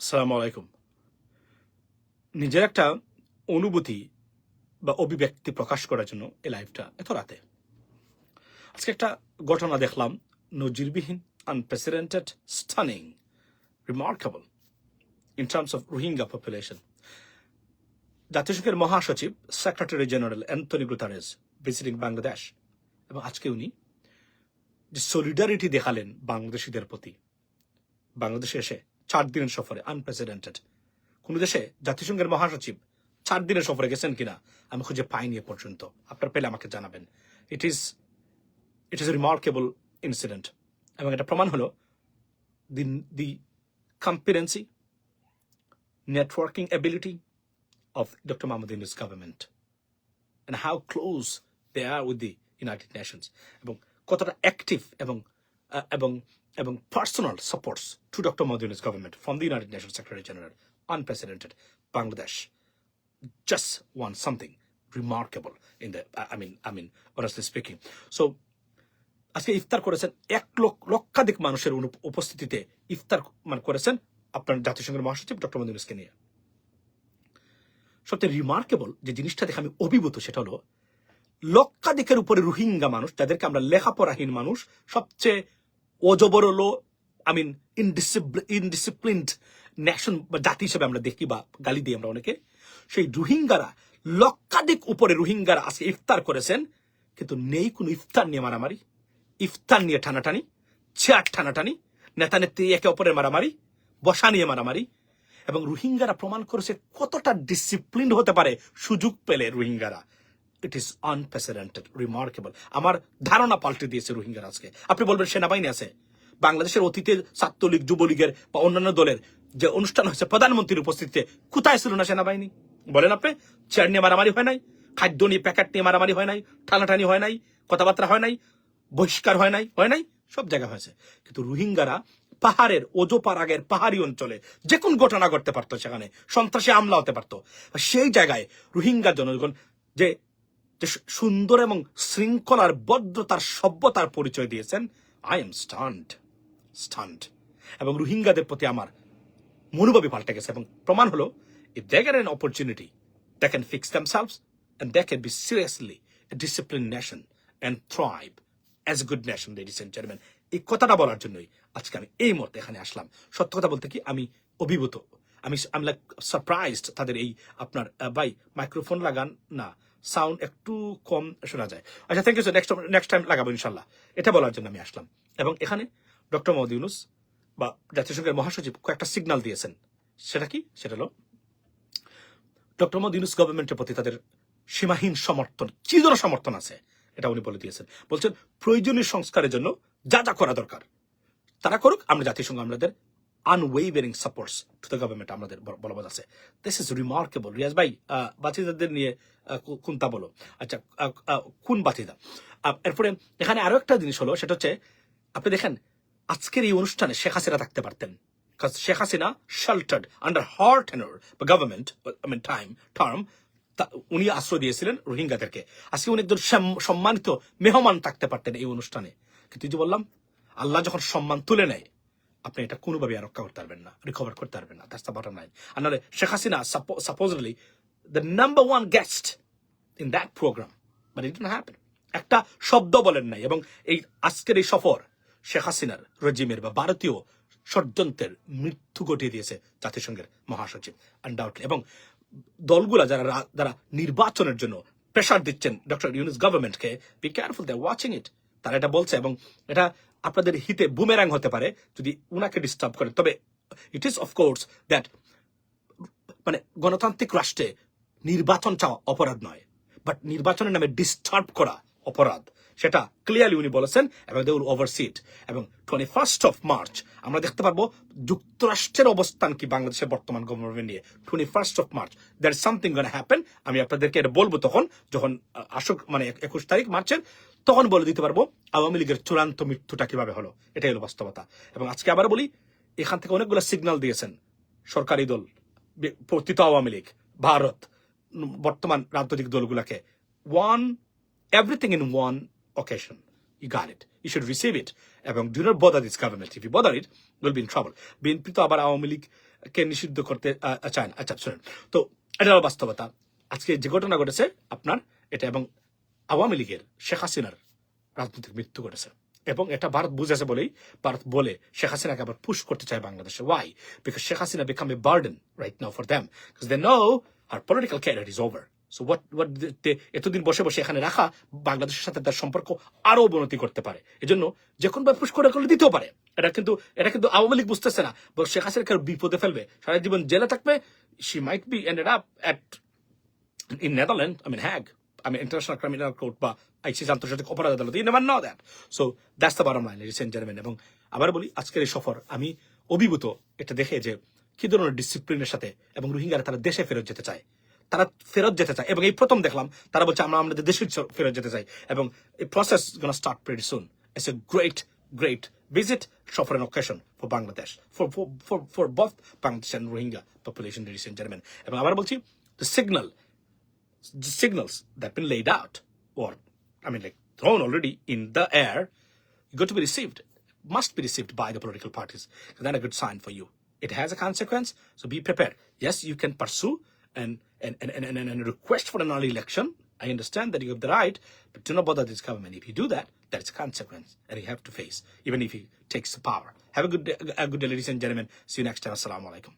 আসসালামু আলাইকুম নিজের একটা অনুভূতি বা অভিব্যক্তি প্রকাশ করার জন্য এই লাইভটা এত রাতে। আজকে একটা ঘটনা দেখলাম, নজিরবিহীন unprecedented stunning remarkable in terms of Rohingya population জাতিসংঘের মহাসচিব secretary general Antonio Guterres visiting Bangladesh এবং আজকে উনি যে সলিডারিটি দেখালেন বাংলাদেশিদের প্রতি, বাংলাদেশে এসে চার দিনের সফরে আনপ্রেসিডেন্টেড কোন দেশে জাতিসংঘের মহাসচিব চার দিনের সফরে গেছেন কিনা, আমি খুঁজে পাইনি এ পর্যন্ত। আপনার পেলে আমাকে জানাবেন। It is it is a remarkable incident এবং এটা প্রমাণ হলো the the competency networking ability of doctor Mahmud Yunus government and how close they are with the United Nations এবং কতটা অ্যাক্টিভ এবং এবং এবং personal supports to doctor মোদিনের government from the united nation secretary general unprecedented Bangladesh want something remarkable in the, I I mean I mean, honestly speaking. So, আজকে ইফতার করেছেন এক লক্ষ লক্ষাধিক মানুষের উপস্থিতিতে ইফতার মানে করেছেন আপনার জাতিসংঘের মহাসচিব ডক্টর মোদিনুসকে নিয়ে। সবচেয়ে রিমার্কেবল যে জিনিসটা দেখে আমি অভিভূত সেটা হলো, লক্ষাধিকের উপরে রোহিঙ্গা মানুষ, যাদেরকে আমরা লেখাপড়াহীন মানুষ, সবচেয়ে অজবরল আই মিন ইনডিসিপ্লিনড ন্যাশন বা জাতি হিসেবে আমরা দেখি বা গালি দিই আমরা অনেকে। সেই রোহিঙ্গারা, লক্ষাধিক উপরে রোহিঙ্গারা আজকে ইফতার করেছেন, কিন্তু নেই কোনো ইফতার নিয়ে মারামারি। ইফতার নিয়ে টানাটানি, চেয়ার টানাটানি নেতা নেত্রী একে অপরের মারামারি, বসা নিয়ে মারামারি। এবং রোহিঙ্গারা প্রমাণ করেছে কতটা ডিসিপ্লিন হতে পারে সুযোগ পেলে রোহিঙ্গারা। ইট ইজ আনপ্রেসিডেন্টেড রিমার্কেবল আমার ধারণা পাল্টে দিয়েছে রোহিঙ্গারা আজকে আপনি বলবেন, সেনাবাহিনী আছে? বাংলাদেশের অতীতে ছাত্রলীগ, যুবলীগের বা অন্যান্য দলের যে অনুষ্ঠান হয়েছে, প্রধানমন্ত্রীর উপস্থিতিতে কোথায় ছিল না সেনাবাহিনী? বলেন আপনি চেয়ার নিয়ে মারামারি হয় নাই, খাদ্য নিয়ে প্যাকেট নিয়ে মারামারি হয় নাই, টানাটানি হয় নাই, কথাবার্তা হয় নাই, বহিষ্কার হয় নাই হয় নাই, সব জায়গায় হয়েছে। কিন্তু রোহিঙ্গারা পাহাড়ের ওজোপার আগের পাহাড়ি অঞ্চলে যে কোন ঘটনা ঘটতে পারতো সেখানে, সন্ত্রাসী হামলা হতে পারতো। সেই জায়গায় রোহিঙ্গা জনগণ যে যে সুন্দর এবং শৃঙ্খলার বদ্ধতার সভ্যতার পরিচয় দিয়েছেন আই এম স্টান্ট স্টান্ট এবং রোহিঙ্গাদের প্রতি আমার মনোভাবই পাল্টে গেছে এবং প্রমাণ হলো if they get an opportunity they can fix and they can be seriously a disciplined nation and thrive as a good nation, ladies and gentlemen. এই কথাটা বলার জন্যই আজকে আমি এই মুহূর্তে এখানে আসলাম। সত্য কথা বলতে কি আমি অভিভূত। আমি আমি লাইক সারপ্রাইজড তাদের এই আপনার ভাই মাইক্রোফোন লাগান না। সাউন্ড একটু কম শোনা যায়। আচ্ছা thank you sir next next time লাগাবো, ইনশাল্লাহ। এটা বলার জন্য আমি আসলাম। এবং এখানে ডক্টর মোহাম্মদ ইউনুস বা জাতিসংঘের মহাসচিব কয়েকটা সিগন্যাল দিয়েছেন। সেটা কি? সেটা হলো ডক্টর মোহাম্মদ ইউনুস গভর্নমেন্টের প্রতি তাদের সীমাহীন সমর্থন চিরদর সমর্থন আছে। এটা উনি বলে দিয়েছেন। বলছেন, প্রয়োজনীয় সংস্কারের জন্য যা যা করা দরকার, তারা করুক, আমরা জাতিসংঘ, আমাদের unwavering supports to the government আমাদের বল- বলবৎ আছে। দিস ইজ রিমার্কেবল রিয়াজ ভাই বাতিদাদের নিয়ে কোনটা বলো? আচ্ছা কোন বাতিদা এরপরে এখানে আরও একটা জিনিস হলো, সেটা হচ্ছে, আপনি দেখেন, আজকের এই অনুষ্ঠানে শেখ হাসিনা থাকতে পারতেন। Sheikh Hasina sheltered under her tenure government mean time term উনি আশ্রয় দিয়েছিলেন রোহিঙ্গাদেরকে। আজকে উনি একজন সম্মানিত মেহমান থাকতে পারতেন এই অনুষ্ঠানে। কিন্তু বললাম, আল্লাহ যখন সম্মান তুলে নেয় আপনি এটা কোনোভাবে রক্ষা করতে পারবেন না রিকভার করতে পারবেন না দ্যাটস দ্য বটম লাইন আর নাহলে Sheikh Hasina supposedly the number one guest in that program but it happen একটা শব্দ বলেন নাই, এবং এই আজকের এই সফর শেখ হাসিনার রেজিমের বা ভারতীয় ষড়যন্ত্রের মৃত্যু ঘটিয়ে দিয়েছে জাতিসংঘের মহাসচিব আনডাউটলি এবং দলগুলা যারা যারা নির্বাচনের জন্য প্রেশার দিচ্ছেন ডক্টর ইউনুস গভর্নমেন্টকে be careful they watching it তারা এটা বলছে, এবং এটা আপনাদের হিতে বুমেরাং হতে পারে যদি উনাকে ডিস্টার্ব করে। তবে ইট ইজ অফকোর্স দ্যাট মানে গণতান্ত্রিক রাষ্ট্রে নির্বাচন চাওয়া অপরাধ নয় বাট নির্বাচনের নামে ডিস্টার্ব করা অপরাধ। সেটা ক্লিয়ারলি উনি বলেছেন, এবং দে ওভারসিট এবং টোয়েন্টি ফার্স্ট অফ মার্চ আমরা দেখতে পারব যুক্তরাষ্ট্রের অবস্থান কি বাংলাদেশের বর্তমান গভর্নমেন্ট নিয়ে। Twenty first of March that something gonna happen আমি আপনাদেরকে এটা বলব তখন, যখন আসুক মানে একুশ তারিখ, মার্চের তখন বলে দিতে পারব আওয়ামী লীগের চূড়ান্ত মৃত্যুটা কীভাবে হলো এটাই হলো বাস্তবতা এবং আজকে আবার বলি এখান থেকে অনেকগুলো সিগন্যাল দিয়েছেন সরকারি দল পতিত আওয়ামী লীগ ভারত বর্তমান রাজনৈতিক দলগুলোকে one everything in one occasion You got it. You should receive it. এবং do not bother this government. If bother it, you'll be in trouble. BNP তো আবার আওয়ামী লীগ কে নিষিদ্ধ করতে চায় না আচ্ছা শুনেন তো এটা হলো বাস্তবতা আজকে যে ঘটনা ঘটেছে আপনার এটা এবং আওয়ামী লীগের শেখ হাসিনার রাজনৈতিক মৃত্যু ঘটেছে। এবং এটা ভারত বুঝেছে বলেই ভারত বলে শেখ হাসিনাকে আবার পুশ করতে চায় বাংলাদেশে। Why because Sheikh Hasina became a burden right now for them because they know her political career is over so what what এতদিন বসে বসে এখানে রাখা বাংলাদেশের সাথে তার সম্পর্ক আরও অবনতি করতে পারে। এজন্য যে কোনো ভাবে পুশ করে করলে দিতেও পারে। এটা কিন্তু এটা কিন্তু আওয়ামী লীগ বুঝতেছে না। শেখ হাসিনা কারও বিপদে ফেলবে। সারা জীবন জেলে থাকবে। She might be ended up at in Netherland I mean Hague, I mean, International Criminal Court বা আইসিস আন্তর্জাতিক অপরাধ আদালত you never know that so that's the bottom line ladies and এবং আবার বলি, আজকের এই সফর, আমি অভিভূত এটা দেখে যে কি ধরনের ডিসিপ্লিনের সাথে এবং রোহিঙ্গারা তারা দেশে ফেরত যেতে চায়। তারা ফেরত যেতে চায় এবং এই প্রথম দেখলাম, তারা বলছে, আমরা আমাদের দেশে ফেরত যেতে চাই। এবং এই process gonna start pretty soon it's a great great visit সফর an occasion for Bangladesh, for for for for both Bangladesh and Rohingya population, ladies and gentlemen. এবং আবার বলছি, the signal signals that have been laid out or I mean like thrown already in the air you got to be received must be received by the political parties. And then a good sign for you? It has a consequence so be prepared. Yes you can pursue and and and, and, and, and request for an early election. I understand that you have the right but do not bother this government. If you do that that is a consequence that you have to face even if he takes the power. Have a good day, a good day ladies and gentlemen. See you next time. Assalamu alaikum